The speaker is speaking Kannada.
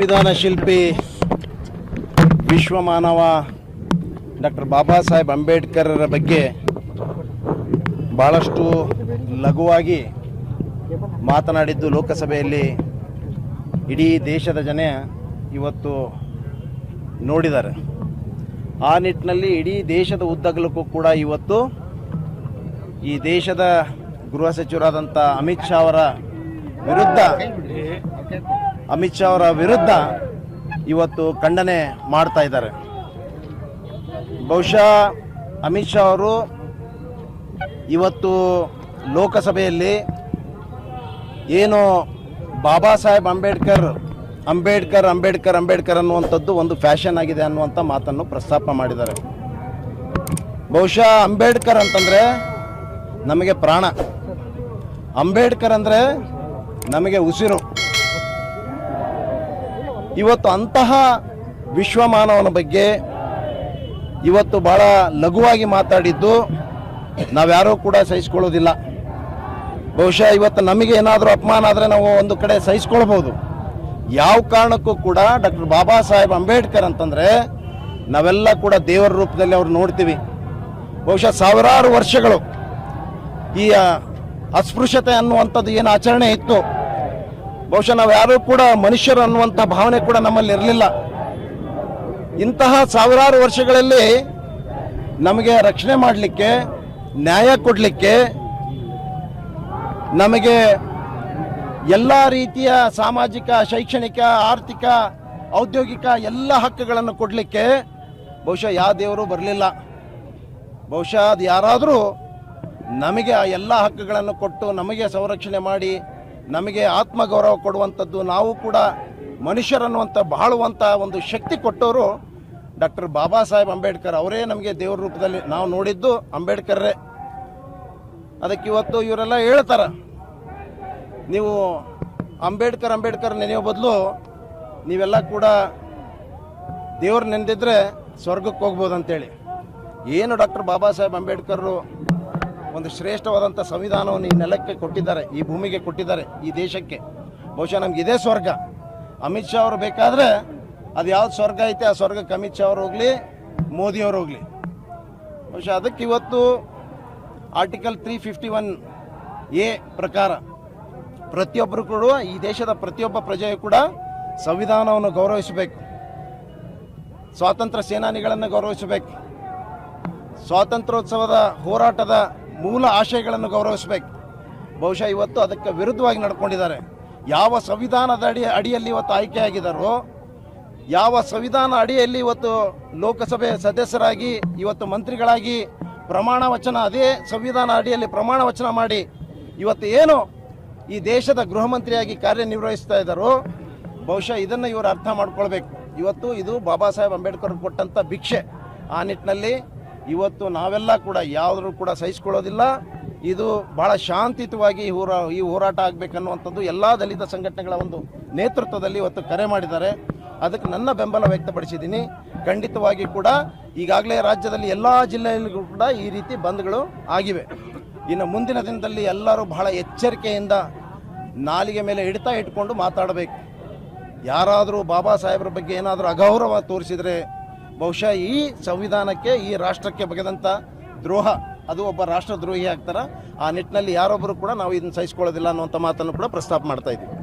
ಸಂವಿಧಾನ ಶಿಲ್ಪಿ, ವಿಶ್ವಮಾನವ ಡಾಕ್ಟರ್ ಬಾಬಾ ಸಾಹೇಬ್ ಅಂಬೇಡ್ಕರರ ಬಗ್ಗೆ ಭಾಳಷ್ಟು ಲಘುವಾಗಿ ಮಾತನಾಡಿದ್ದು ಲೋಕಸಭೆಯಲ್ಲಿ ಇಡೀ ದೇಶದ ಜನ ಇವತ್ತು ನೋಡಿದ್ದಾರೆ. ಆ ನಿಟ್ಟಿನಲ್ಲಿ ಇಡೀ ದೇಶದ ಉದ್ದಗಲಕ್ಕೂ ಕೂಡ ಇವತ್ತು ಈ ದೇಶದ ಗೃಹ ಸಚಿವರಾದಂಥ ಅಮಿತ್ ಶಾ ಅವರ ವಿರುದ್ಧ ಅಮಿತ್ ಶಾ ಅವರ ವಿರುದ್ಧ ಇವತ್ತು ಖಂಡನೆ ಮಾಡ್ತಾ ಇದ್ದಾರೆ. ಬಹುಶಃ ಅಮಿತ್ ಶಾ ಅವರು ಇವತ್ತು ಲೋಕಸಭೆಯಲ್ಲಿ ಏನು ಬಾಬಾ ಸಾಹೇಬ್ ಅಂಬೇಡ್ಕರ್ ಅಂಬೇಡ್ಕರ್ ಅಂಬೇಡ್ಕರ್ ಅಂಬೇಡ್ಕರ್ ಅನ್ನುವಂಥದ್ದು ಒಂದು ಫ್ಯಾಷನ್ ಆಗಿದೆ ಅನ್ನುವಂಥ ಮಾತನ್ನು ಪ್ರಸ್ತಾಪ ಮಾಡಿದ್ದಾರೆ. ಬಹುಶಃ ಅಂಬೇಡ್ಕರ್ ಅಂತಂದರೆ ನಮಗೆ ಪ್ರಾಣ. ಅಂಬೇಡ್ಕರ್ ಅಂದರೆ ನಮಗೆ ಉಸಿರು. ಇವತ್ತು ಅಂತಹ ವಿಶ್ವಮಾನವನ ಬಗ್ಗೆ ಇವತ್ತು ಭಾಳ ಲಘುವಾಗಿ ಮಾತಾಡಿದ್ದು ನಾವ್ಯಾರೂ ಕೂಡ ಸಹಿಸ್ಕೊಳ್ಳೋದಿಲ್ಲ. ಬಹುಶಃ ಇವತ್ತು ನಮಗೆ ಏನಾದರೂ ಅಪಮಾನ ಆದರೆ ನಾವು ಒಂದು ಕಡೆ ಸಹಿಸ್ಕೊಳ್ಬೋದು ಯಾವ ಕಾರಣಕ್ಕೂ ಕೂಡ ಡಾಕ್ಟರ್ ಬಾಬಾ ಸಾಹೇಬ್ ಅಂಬೇಡ್ಕರ್ ಅಂತಂದರೆ ನಾವೆಲ್ಲ ಕೂಡ ದೇವರ ರೂಪದಲ್ಲಿ ಅವ್ರು ನೋಡ್ತೀವಿ. ಬಹುಶಃ ಸಾವಿರಾರು ವರ್ಷಗಳು ಈ ಅಸ್ಪೃಶ್ಯತೆ ಅನ್ನುವಂಥದ್ದು ಏನು ಆಚರಣೆ ಇತ್ತು. ಬಹುಶಃ ನಾವು ಯಾರೂ ಕೂಡ ಮನುಷ್ಯರು ಅನ್ನುವಂಥ ಭಾವನೆ ಕೂಡ ನಮ್ಮಲ್ಲಿ ಇರಲಿಲ್ಲ. ಇಂತಹ ಸಾವಿರಾರು ವರ್ಷಗಳಲ್ಲಿ ನಮಗೆ ರಕ್ಷಣೆ ಮಾಡಲಿಕ್ಕೆ, ನ್ಯಾಯ ಕೊಡಲಿಕ್ಕೆ, ನಮಗೆ ಎಲ್ಲ ರೀತಿಯ ಸಾಮಾಜಿಕ, ಶೈಕ್ಷಣಿಕ, ಆರ್ಥಿಕ, ಔದ್ಯೋಗಿಕ ಎಲ್ಲ ಹಕ್ಕುಗಳನ್ನು ಕೊಡಲಿಕ್ಕೆ ಬಹುಶಃ ಯಾವ ದೇವರು ಬರಲಿಲ್ಲ. ಬಹುಶಃ ಅದು ಯಾರಾದರೂ ನಮಗೆ ಆ ಎಲ್ಲ ಹಕ್ಕುಗಳನ್ನು ಕೊಟ್ಟು ನಮಗೆ ಸಂರಕ್ಷಣೆ ಮಾಡಿ ನಮಗೆ ಆತ್ಮಗೌರವ ಕೊಡುವಂಥದ್ದು, ನಾವು ಕೂಡ ಮನುಷ್ಯರನ್ನುವಂಥ, ಬಾಳುವಂಥ ಒಂದು ಶಕ್ತಿ ಕೊಟ್ಟವರು ಡಾಕ್ಟರ್ ಬಾಬಾ ಸಾಹೇಬ್ ಅಂಬೇಡ್ಕರ್ ಅವರೇ. ನಮಗೆ ದೇವ್ರ ರೂಪದಲ್ಲಿ ನಾವು ನೋಡಿದ್ದು ಅಂಬೇಡ್ಕರ್ರೇ. ಅದಕ್ಕೆ ಇವತ್ತು ಇವರೆಲ್ಲ ಹೇಳ್ತಾರೆ, ನೀವು ಅಂಬೇಡ್ಕರ್ ಅಂಬೇಡ್ಕರ್ ನೆನೆಯೋ ಬದಲು ನೀವೆಲ್ಲ ಕೂಡ ದೇವ್ರು ನೆನೆದಿದ್ರೆ ಸ್ವರ್ಗಕ್ಕೆ ಹೋಗ್ಬೋದು ಅಂತೇಳಿ ಏನು ಡಾಕ್ಟರ್ ಬಾಬಾ ಸಾಹೇಬ್ ಅಂಬೇಡ್ಕರ್ರು ಒಂದು ಶ್ರೇಷ್ಠವಾದಂಥ ಸಂವಿಧಾನವನ್ನು ಈ ನೆಲಕ್ಕೆ ಕೊಟ್ಟಿದ್ದಾರೆ, ಈ ಭೂಮಿಗೆ ಕೊಟ್ಟಿದ್ದಾರೆ ಈ ದೇಶಕ್ಕೆ. ಬಹುಶಃ ನಮ್ಗೆ ಇದೇ ಸ್ವರ್ಗ. ಅಮಿತ್ ಶಾ ಅವರು ಬೇಕಾದರೆ ಅದು ಯಾವ್ದು ಸ್ವರ್ಗ ಐತೆ, ಆ ಸ್ವರ್ಗಕ್ಕೆ ಅಮಿತ್ ಶಾ ಅವ್ರು ಹೋಗಲಿ ಮೋದಿಯವರು ಹೋಗಲಿ. ಬಹುಶಃ ಅದಕ್ಕೆ ಇವತ್ತು article three fifty one A ಪ್ರಕಾರ ಪ್ರತಿಯೊಬ್ಬರು ಕೂಡ, ಈ ದೇಶದ ಪ್ರತಿಯೊಬ್ಬ ಪ್ರಜೆಯು ಕೂಡ ಸಂವಿಧಾನವನ್ನು ಗೌರವಿಸಬೇಕು. ಸ್ವಾತಂತ್ರ್ಯ ಸೇನಾನಿಗಳನ್ನು ಗೌರವಿಸಬೇಕು. ಸ್ವಾತಂತ್ರ್ಯೋತ್ಸವದ ಹೋರಾಟದ ಮೂಲ ಆಶಯಗಳನ್ನು ಗೌರವಿಸಬೇಕು. ಬಹುಶಃ ಇವತ್ತು ಅದಕ್ಕೆ ವಿರುದ್ಧವಾಗಿ ನಡ್ಕೊಂಡಿದ್ದಾರೆ. ಯಾವ ಸಂವಿಧಾನದ ಅಡಿ, ಅಡಿಯಲ್ಲಿ ಇವತ್ತು ಆಯ್ಕೆಯಾಗಿದ್ದಾರೋ, ಯಾವ ಸಂವಿಧಾನ ಅಡಿಯಲ್ಲಿ ಇವತ್ತು ಲೋಕಸಭೆ ಸದಸ್ಯರಾಗಿ, ಇವತ್ತು ಮಂತ್ರಿಗಳಾಗಿ ಪ್ರಮಾಣ ವಚನ, ಅದೇ ಸಂವಿಧಾನ ಅಡಿಯಲ್ಲಿ ಪ್ರಮಾಣ ವಚನ ಮಾಡಿ ಇವತ್ತು ಏನು ಈ ದೇಶದ ಗೃಹ ಮಂತ್ರಿಯಾಗಿ ಕಾರ್ಯನಿರ್ವಹಿಸ್ತಾ ಇದ್ದಾರೋ, ಬಹುಶಃ ಇದನ್ನು ಇವರು ಅರ್ಥ ಮಾಡ್ಕೊಳ್ಬೇಕು. ಇವತ್ತು ಇದು ಬಾಬಾ ಸಾಹೇಬ್ ಅಂಬೇಡ್ಕರ್ ಕೊಟ್ಟಂಥ ಭಿಕ್ಷೆ. ಆ ನಿಟ್ಟಿನಲ್ಲಿ ಇವತ್ತು ನಾವೆಲ್ಲ ಕೂಡ ಯಾವುದರೂ ಕೂಡ ಸಹಿಸ್ಕೊಳ್ಳೋದಿಲ್ಲ. ಇದು ಬಹಳ ಶಾಂತಿಯುತವಾಗಿ ಹೋರಾ, ಈ ಹೋರಾಟ ಆಗಬೇಕನ್ನುವಂಥದ್ದು ಎಲ್ಲ ದಲಿತ ಸಂಘಟನೆಗಳ ಒಂದು ನೇತೃತ್ವದಲ್ಲಿ ಇವತ್ತು ಕರೆ ಮಾಡಿದ್ದಾರೆ. ಅದಕ್ಕೆ ನನ್ನ ಬೆಂಬಲ ವ್ಯಕ್ತಪಡಿಸಿದ್ದೀನಿ. ಖಂಡಿತವಾಗಿ ಕೂಡ ಈಗಾಗಲೇ ರಾಜ್ಯದಲ್ಲಿ ಎಲ್ಲ ಜಿಲ್ಲೆಯಲ್ಲಿಗೂ ಕೂಡ ಈ ರೀತಿ ಬಂದ್ಗಳು ಆಗಿವೆ. ಇನ್ನು ಮುಂದಿನ ದಿನದಲ್ಲಿ ಎಲ್ಲರೂ ಬಹಳ ಎಚ್ಚರಿಕೆಯಿಂದ ನಾಲಿಗೆ ಮೇಲೆ ಹಿಡಿತಾ ಇಟ್ಕೊಂಡು ಮಾತಾಡಬೇಕು. ಯಾರಾದರೂ ಬಾಬಾ ಸಾಹೇಬ್ರ ಬಗ್ಗೆ ಏನಾದರೂ ಅಗೌರವ ತೋರಿಸಿದರೆ ಬಹುಶಃ ಈ ಸಂವಿಧಾನಕ್ಕೆ, ಈ ರಾಷ್ಟ್ರಕ್ಕೆ ಬಗೆದಂಥ ದ್ರೋಹ, ಅದು ಒಬ್ಬ ರಾಷ್ಟ್ರದ್ರೋಹಿ ಆಗ್ತಾರ? ಆ ನಿಟ್ಟಿನಲ್ಲಿ ಯಾರೊಬ್ಬರು ಕೂಡ ನಾವು ಇದನ್ನು ಸಹಿಸ್ಕೊಳ್ಳೋದಿಲ್ಲ ಅನ್ನುವಂಥ ಮಾತನ್ನು ಕೂಡ ಪ್ರಸ್ತಾಪ ಮಾಡ್ತಾ ಇದ್ದೀವಿ.